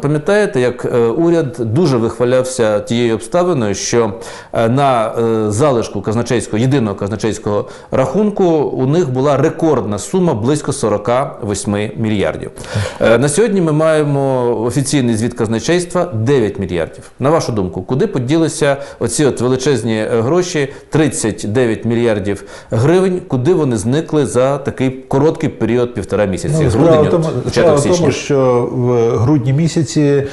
Пам'ятаєте, як е, уряд дуже вихвалявся тією обставиною, що е, на е, залишку казначейського єдиного казначейського рахунку у них була рекордна сума близько 48 мільярдів. На сьогодні ми маємо офіційний звіт казначейства 9 мільярдів. На вашу думку, куди поділися оці от величезні гроші 39 мільярдів гривень? Куди вони зникли за такий короткий період півтора місяці? Ну, тому, початок в тому, що в грудні місяці е,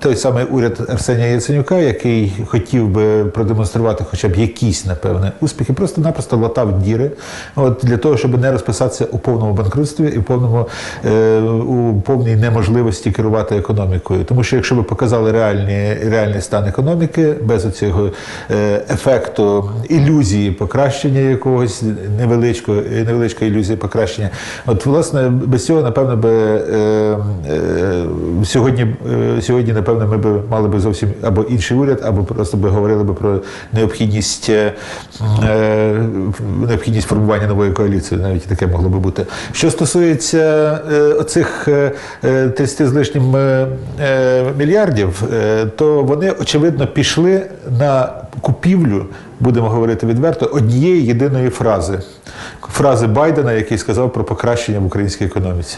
той самий уряд Арсенія Яценюка, який хотів би продемонструвати хоча б якісь, напевне, успіхи, просто-напросто латав діри от, для того, щоб не розписатися у повному банкрутстві і повному, е, у повній неможливості керувати економікою. Тому що якщо ви показали реальні, реальний стан економіки без оцього е, ефекту ілюзії покращення якогось невеличкого, невеличкої ілюзії покращення, от власне без цього, напевно, би е, е, сьогодні, е, сьогодні, напевно, ми би мали би зовсім або інший уряд, або просто би говорили би про необхідність, е, е, необхідність формування нової коаліції, навіть таке могло би бути. Що стосується оцих е, е, 30 з лишнім мільярдів, то вони очевидно пішли на купівлю, будемо говорити відверто, однієї єдиної фрази. Фрази Байдена, який сказав про покращення в українській економіці.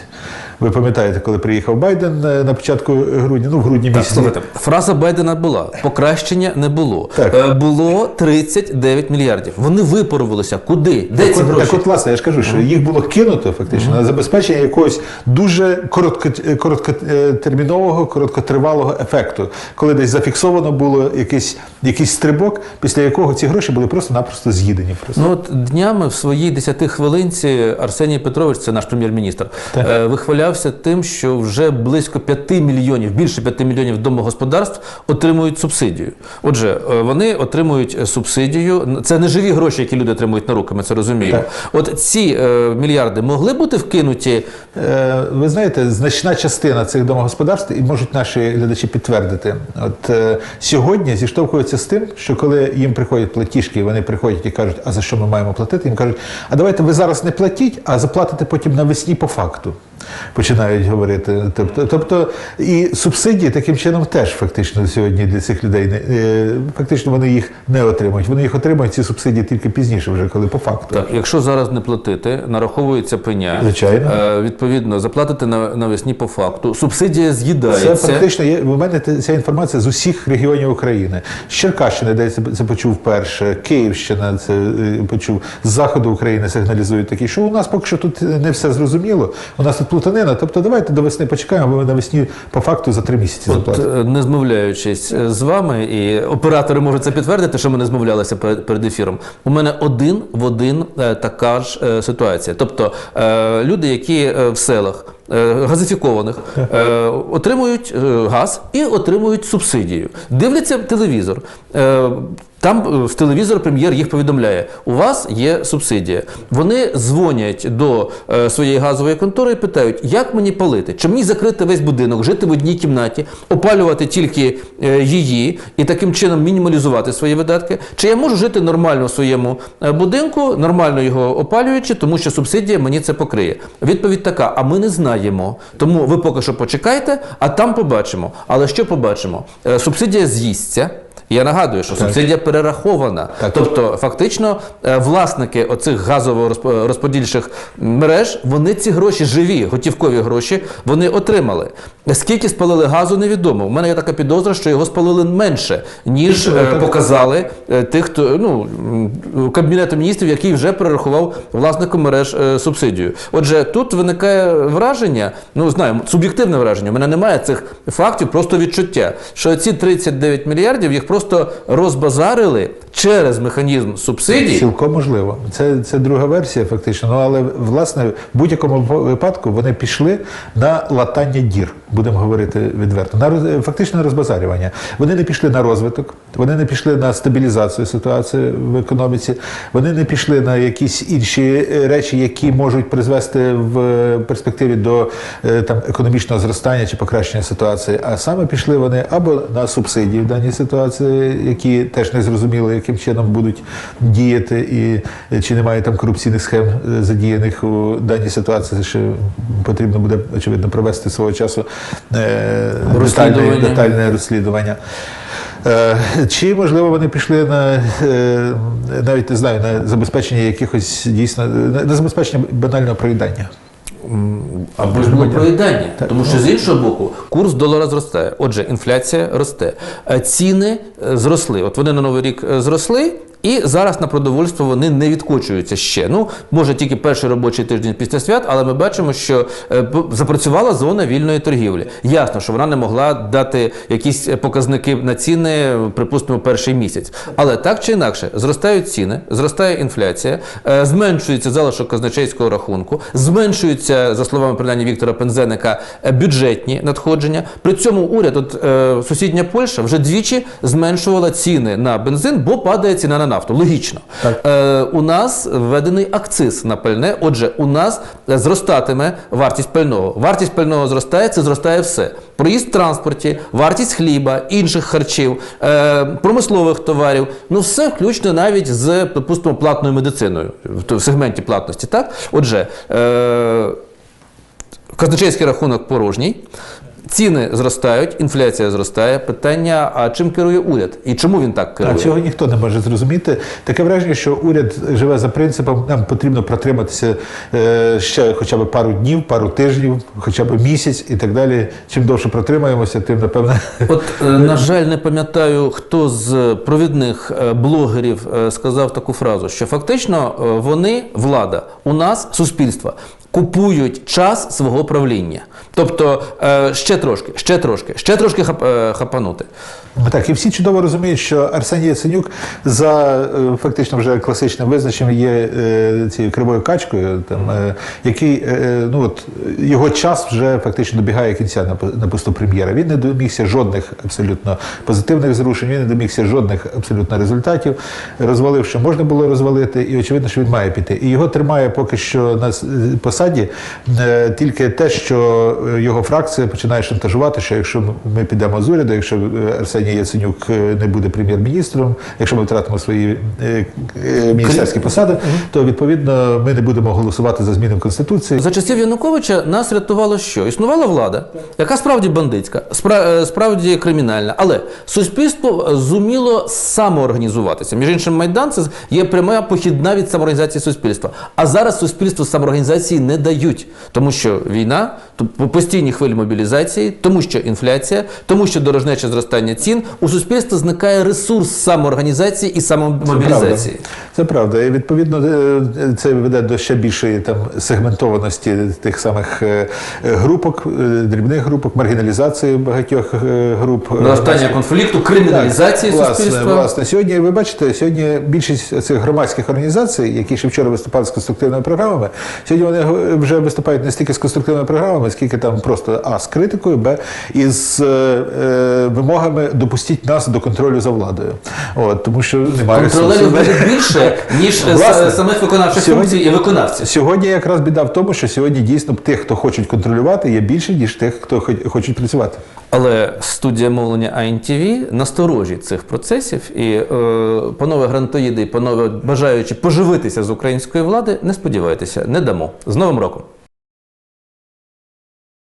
Ви пам'ятаєте, коли приїхав Байден е, на початку грудня, ну в грудні Так, місяці. слухайте, фраза Байдена була: покращення не було. Так. Е, Було 39 мільярдів. Вони випарувалися. Куди? Де Так ці гроші? так от, власне, я ж кажу, що їх було кинуто фактично на забезпечення якогось дуже коротко, короткотермінового, короткотривалого ефекту, коли десь зафіксовано було якийсь, якийсь стрибок, після якого ці гроші були просто-напросто з'їдені. Просто. Ну от днями в своїй десяти хвилинці Арсеній Петрович, це наш прем'єр-міністр, е, вихвалявся тим, що вже близько 5 мільйонів, більше 5 мільйонів домогосподарств отримують субсидію. Отже, е, вони отримують субсидію. Це не живі гроші, які люди отримують на руки. Ми це розуміємо. От ці е, мільярди могли бути вкинуті Е, Ви знаєте, значна частина цих домогосподарств, і можуть наші глядачі підтвердити, от е, сьогодні зіштовхуються з тим, що коли їм приходять платіжки, вони приходять і кажуть, а за що ми маємо платити? Їм кажуть, а давайте ви зараз не платіть, а заплатите потім навесні по факту. Починають говорити. Тобто, тобто і субсидії таким чином теж фактично сьогодні для цих людей не е, фактично вони їх не отримують. Вони їх отримують ці субсидії тільки пізніше, вже коли по факту. Так, якщо зараз не платити, нараховується пеня. Звичайно. Е, відповідно, заплатити на, навесні по факту. Субсидія Це фактично є. У мене ця інформація з усіх регіонів України. З Черкащини, де це, це почув перше, Київщина це е, почув, з заходу України сигналізують такі, що у нас поки що тут не все зрозуміло. У нас тут плутанина. Тобто давайте до весни почекаємо, бо ми навесні по факту за три місяці заплатимо. е, не змовляючись е, з вами, і оператори можуть це підтвердити, що ми не змовлялися перед, ефіром. У мене один в один е, така ж ситуація. Тобто люди, які в селах газифікованих е, отримують е, газ і отримують субсидію. Дивляться телевізор. Е, там е, з телевізора прем'єр їх повідомляє: у вас є субсидія. Вони дзвонять до е, своєї газової контори і питають, як мені палити? Чи мені закрити весь будинок, жити в одній кімнаті, опалювати тільки е, її і таким чином мінімалізувати свої видатки? Чи я можу жити нормально в своєму е, будинку, нормально його опалюючи, тому що субсидія мені це покриє? Відповідь така: а ми не знаємо. Тому ви поки що почекайте, а там побачимо. Але що побачимо? Е, Субсидія з'їсться. Я нагадую, що субсидія перерахована. Так. Тобто, фактично, е, власники оцих газово-розподільчих мереж, вони ці гроші живі, готівкові гроші, вони отримали. Скільки спалили газу, невідомо. У мене є така підозра, що його спалили менше, ніж е, показали е, тих, хто ну кабінету міністрів, який вже перерахував власникам мереж е, субсидію. Отже, тут виникає враження, ну знаю, суб'єктивне враження. У мене немає цих фактів, просто відчуття, що ці 39 мільярдів їх просто розбазарили через механізм субсидій. Цілком можливо. Це, це друга версія, фактично. Ну але власне в будь-якому випадку вони пішли на латання дір, будемо говорити відверто. На фактично розбазарювання. Вони не пішли на розвиток, вони не пішли на стабілізацію ситуації в економіці, вони не пішли на якісь інші е, речі, які можуть призвести в перспективі до е, там економічного зростання чи покращення ситуації. А саме пішли вони або на субсидії в даній ситуації, які теж не зрозуміло, яким чином будуть діяти, і е, чи немає там корупційних схем е, задіяних у даній ситуації, що потрібно буде очевидно провести свого часу е. Детальне, детальне розслідування. Е, Чи можливо вони пішли на е, навіть не знаю на забезпечення якихось дійсно на забезпечення банального проїдання? Або ж проїдання, тому що з іншого боку курс долара зростає. Отже, інфляція росте, Е, ціни е, зросли. От вони на новий рік е, зросли. І зараз на продовольство вони не відкочуються ще. Ну, може, тільки перший робочий тиждень після свят, але ми бачимо, що е, запрацювала зона вільної торгівлі. Ясно, що вона не могла дати якісь е, показники на ціни, припустимо, перший місяць. Але так чи інакше, зростають ціни, зростає інфляція, е, зменшується залишок казначейського рахунку, зменшуються, за словами принаймні Віктора Пензеника, бюджетні надходження. При цьому уряд, от сусідня Польща, вже двічі зменшувала ціни на бензин, бо падає ціна на нафту. Логічно. Е, у нас введений акциз на пальне. Отже, у нас зростатиме вартість пального. Вартість пального зростає, це зростає все. Проїзд в транспорті, вартість хліба, інших харчів, е, промислових товарів. Ну все включно навіть з, припустимо, платною медициною в, в сегменті платності. Так, отже. Е, Казначейський рахунок порожній, ціни зростають, інфляція зростає. Питання: а чим керує уряд і чому він так керує? А цього ніхто не може зрозуміти. Таке враження, що уряд живе за принципом, нам потрібно протриматися е, ще хоча б пару днів, пару тижнів, хоча б місяць і так далі. Чим довше протримаємося, тим напевне. От, е, на жаль, не пам'ятаю, хто з провідних е, блогерів сказав таку фразу, що фактично вони, влада, у нас суспільство. Купують час свого правління, тобто е, ще трошки, ще трошки, ще трошки е, хапанути. Ну, Так, і всі чудово розуміють, що Арсеній Яценюк за е, фактично вже класичним визначенням є цією кривою качкою, там, який ну, от, його час вже фактично добігає кінця на, посту прем'єра. Він не домігся жодних абсолютно позитивних зрушень, він не домігся жодних абсолютно результатів. Розвалив, що можна було розвалити, і очевидно, що він має піти. І його тримає поки що на посаді е, тільки те, що е, його фракція починає шантажувати, що якщо ми підемо з уряду, якщо е, Арсеній Яценюк не буде прем'єр-міністром, якщо ми втратимо свої міністерські посади, то відповідно ми не будемо голосувати за зміни в конституції. За часів Януковича нас рятувало що? Існувала влада, яка справді бандитська, спра- справді кримінальна, але суспільство зуміло самоорганізуватися. Між іншим, Майдан це є пряма похідна від самоорганізації суспільства. А зараз суспільству самоорганізації не дають, тому що війна, постійні хвилі мобілізації, тому що інфляція, тому що дорожнече зростання цін. У суспільства зникає ресурс самоорганізації і самомобілізації. Це правда. І відповідно е, це веде до ще більшої там сегментованості тих самих е, групок, е, дрібних групок, маргіналізації багатьох е, груп. Наростання конфлікту, криміналізації власне, суспільства. Власне, сьогодні ви бачите, сьогодні більшість цих громадських організацій, які ще вчора виступали з конструктивними програмами, сьогодні вони вже виступають не стільки з конструктивними програмами, скільки там просто а з критикою, б із е, е, вимогами допустіть нас до контролю за владою. От тому що немає Контролерів буде більше, ніж Власне, самих виконавчих сьогодні- функцій і виконавців. Сьогодні якраз біда в тому, що сьогодні дійсно тих, хто хочуть контролювати, є більше, ніж тих, хто хо- хочуть працювати. Але студія мовлення АНТВ насторожі цих процесів, і е, панове грантоїди, панове бажаючи поживитися з української влади, не сподівайтеся, не дамо. З Новим роком!